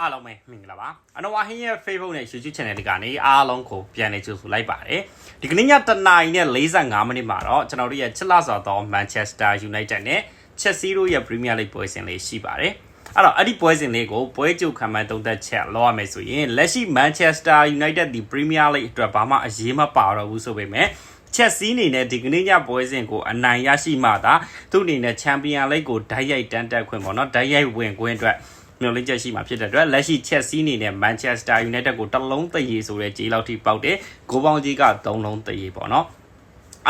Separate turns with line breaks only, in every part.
အားလုံးပဲမင်္ဂလာပါအနော်ဝါဟင်းရဲ့ Facebook နဲ့ YouTube Channel တွေကနေအားလုံးကိုပြန်လည်ကြိုဆိုလိုက်ပါတယ်ဒီကနေ့ညတနာရီနဲ့45မိနစ်မှာတော့ကျွန်တော်တို့ရဲ့ချစ်လာစွာသော Manchester United နဲ့ Chelsea တို့ရဲ့ Premier League ပွဲစဉ်လေးရှိပါတယ်အဲ့တော့အဲ့ဒီပွဲစဉ်လေးကိုပွဲကြိုခံမှန်းသုံးသက်ချက်လောက်ရမယ်ဆိုရင်လက်ရှိ Manchester United ဒီ Premier League အတွက်ဘာမှအရေးမပါတော့ဘူးဆိုပေမဲ့ချက်စီးအနေနဲ့ဒီကနေ့ညပွဲစဉ်ကိုအနိုင်ရရှိမှသာသူ့အနေနဲ့ချန်ပီယံလိဂ်ကိုဓာတ်ရိုက်တန်းတက်ခွင့်ပေါ့နော်ဓာတ်ရိုက်ဝင်ခွင့်အတွက် မျှော်လင့်ချက်ရှိမှဖြစ်တဲ့အတွက်လက်ရှိချက်စီးအနေနဲ့ Manchester United ကိုတစ်လုံးတရေဆိုတဲ့ကြေးလောက်ထိပေါက်တယ်ဂိုးပေါင်းကြီးက3လုံးတရေပေါ့နော်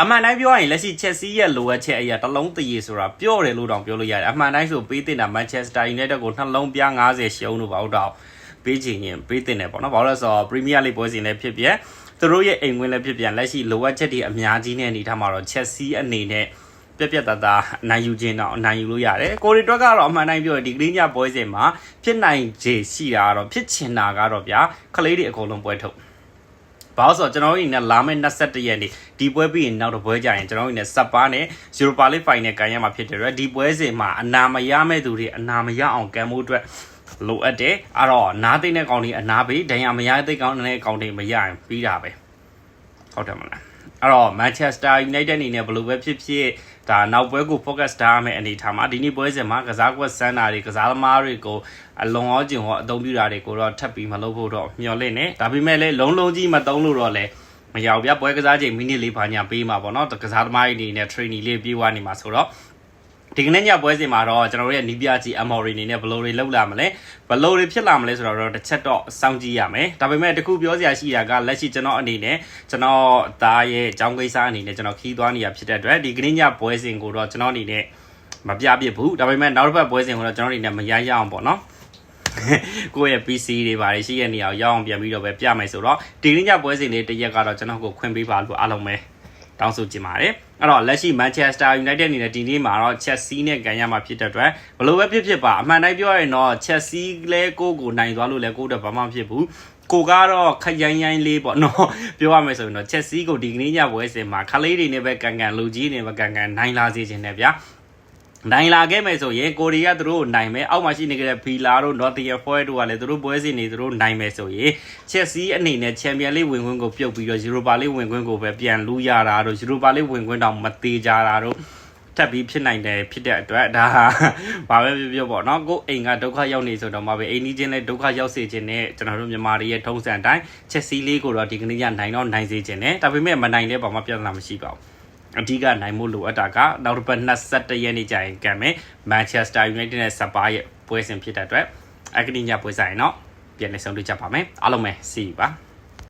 အမှန်တိုင်းပြောရရင်လက်ရှိ Chelsea ရဲ့လိုအပ်ချက်အရာတစ်လုံးတရေဆိုတာပြောတယ်လို့တောင်ပြောလို့ရတယ်အမှန်တိုင်းဆိုပေးတင်တာ Manchester United ကိုနှလုံးပြား90ရှုံးလို့ပေါ့တော့ပေးချင်ရင်ပေးတင်တယ်ပေါ့နော်ဘာလို့လဲဆိုတော့ Premier League ပွဲစဉ်လည်းဖြစ်ဖြစ်သူတို့ရဲ့အိမ်ဝင်လည်းဖြစ်ပြန်လက်ရှိလိုအပ်ချက်တွေအများကြီးနဲ့အနေထားမှာတော့ Chelsea အနေနဲ့ ပြက်ပြက်သားသားအနိုင်ယူခြင်းတော့အနိုင်ယူလို့ရတယ်ကိုရီတွက်ကတော့အမှန်တိုင်းပြောရင်ဒီကလေးညပွဲစဉ်မှာဖြစ်နိုင်ခြေရှိတာကတော့ဖြစ်ချင်တာကတော့ဗျာကလေးတွေအကုန်လုံးပွဲထုတ်ဘာလို့ဆိုတော့ကျွန်တော်တို့အနေနဲ့လာမယ့်21ရက်နေ့ဒီပွဲပြီးရင်နောက်တစ်ပွဲကြရင်ကျွန်တော်တို့အနေနဲ့စပ်ပါနဲ့ Europa League Final ကန်ရမှာဖြစ်တယ်ရဒီပွဲစဉ်မှာအနာမရမဲ့သူတွေအနာမရအောင်ကံမှုအတွက်လိုအပ်တယ်အဲ့တော့နားသိမ့်တဲ့ကောင်တွေအနာပေးဒဏ်ရာမရတဲ့ကောင်တဲ့ကောင်တွေမရရင်ပြီးတာပဲဟုတ်တယ်မလား အဲ့တော့ Manchester United အနေနဲ့ဘယ်လိုပဲဖြစ်ဖြစ်ဒါနောက်ပွဲကို focus ထားရမယ့်အနေထားမှာဒီနေ့ပွဲစဉ်မှာကစားကွက်စမ်းတာတွေကစားသမားတွေကိုအလွန်ရောကျင်ဟောအသုံးပြုတာတွေကိုတော့ထပ်ပြီးမလုပ်ဖို့တော့မျှော်လင့်နေဒါပေမဲ့လည်းလုံးလုံးကြီးမသုံးလို့တော့လဲမရဘူးဗျပွဲကစားချိန်မိနစ်လေးပါညာပေးမှာပေါ့နော်ကစားသမားတွေအနေနဲ့ training လေးပြေးသွားနေမှာဆိုတော့ ဒီကနေ့ညပွဲစဉ်မှာတော့ကျွန်တော်တို့ရဲ့နီးပြကြီး Amory အနေနဲ့ဘယ်လိုတွေလောက်လာမလဲဘယ်လိုတွေဖြစ်လာမလဲဆိုတော့တစ်ချက်တော့စောင့်ကြည့်ရမယ်ဒါပေမဲ့တခုပြောစရာရှိတာကလက်ရှိကျွန်တော်အနေနဲ့ကျွန်တော်သားရဲ့အကြောင်းကိစ္စအနေနဲ့ကျွန်တော်ခီးသွားနေရဖြစ်တဲ့အတွက်ဒီကနေ့ညပွဲစဉ်ကိုတော့ကျွန်တော်အနေနဲ့မပြပြဘူးဒါပေမဲ့နောက်တစ်ပတ်ပွဲစဉ်ကိုတော့ကျွန်တော်အနေနဲ့မရရအောင်ပေါ့နော်ကိုယ့်ရဲ့ PC တွေပါရှိရဲ့နေရာကိုရောက်အောင်ပြန်ပြီးတော့ပဲပြမယ်ဆိုတော့ဒီကနေ့ညပွဲစဉ်လေးတစ်ရက်ကတော့ကျွန်တော်ကိုခွင့်ပေးပါလို့အားလုံးပဲ တောင်းဆိုချင်ပါတယ်အဲ့တော့လက်ရှိ Manchester United အနေနဲ့ဒီနေ့မှာတော့ Chelsea နဲ့ကန်ရမှာဖြစ်တဲ့အတွက်ဘလို့ပဲဖြစ်ဖြစ်ပါအမှန်တိုင်းပြောရရင်တော့ Chelsea လဲကိုကိုနိုင်သွားလို့လဲကိုတော့ဘာမှမဖြစ်ဘူးကိုကတော့ခရိုင်းရိုင်းလေးပေါ့နော်ပြောရမယ်ဆိုရင်တော့ Chelsea ကိုဒီကနေ့ညပွဲစဉ်မှာခလေးတွေနဲ့ပဲကန်ကန်လူကြီးတွေပဲကန်ကန်နိုင်လာစေခြင်းနဲ့ဗျာ နိုင်လာခဲ့မယ်ဆိုရင်ကိုရီးယားသူတို့နိုင်မယ်အောက်မှာရှိနေကြတဲ့ဘီလာတို့ Nottingham Forest တို့ကလည်းသူတို့ပွဲစဉ်နေသူတို့နိုင်မယ်ဆိုရင် Chelsea အနေနဲ့ Champion League ဝင်ခွင့်ကိုပြုတ်ပြီးတော့ Europa League ဝင်ခွင့်ကိုပဲပြန်လူရတာတို့ Europa League ဝင်ခွင့်တောင်မသေးကြတာတို့ထပ်ပြီးဖြစ်နိုင်တယ်ဖြစ်တဲ့အတွက်ဒါဟာဘာပဲပြောပြောပေါ့နော်ကိုအိမ်ကဒုက္ခရောက်နေဆိုတော့မှပဲအိမ်ကြီးချင်းလည်းဒုက္ခရောက်စေခြင်းနဲ့ကျွန်တော်တို့မြန်မာတွေရဲ့ထုံးစံအတိုင်း Chelsea လေးကိုတော့ဒီကနေ့ညနိုင်တော့နိုင်စေခြင်းနဲ့ဒါပေမဲ့မနိုင်လဲဘာမှပြဿနာမရှိပါဘူး အဓိကနိုင်မှုလိုအပ်တာကနောက်တစ်ပတ်22ရက်နေ့ကျရင်ကံမယ်မန်ချက်စတာယူနိုက်တက်နဲ့စပါးရဲ့ပွဲစဉ်ဖြစ်တဲ့အတွက်အကတိညပွဲဆိုင်တော့ပြန်လည်ဆုံတွေ့ကြပါမယ်အားလုံးပဲ see you ပါ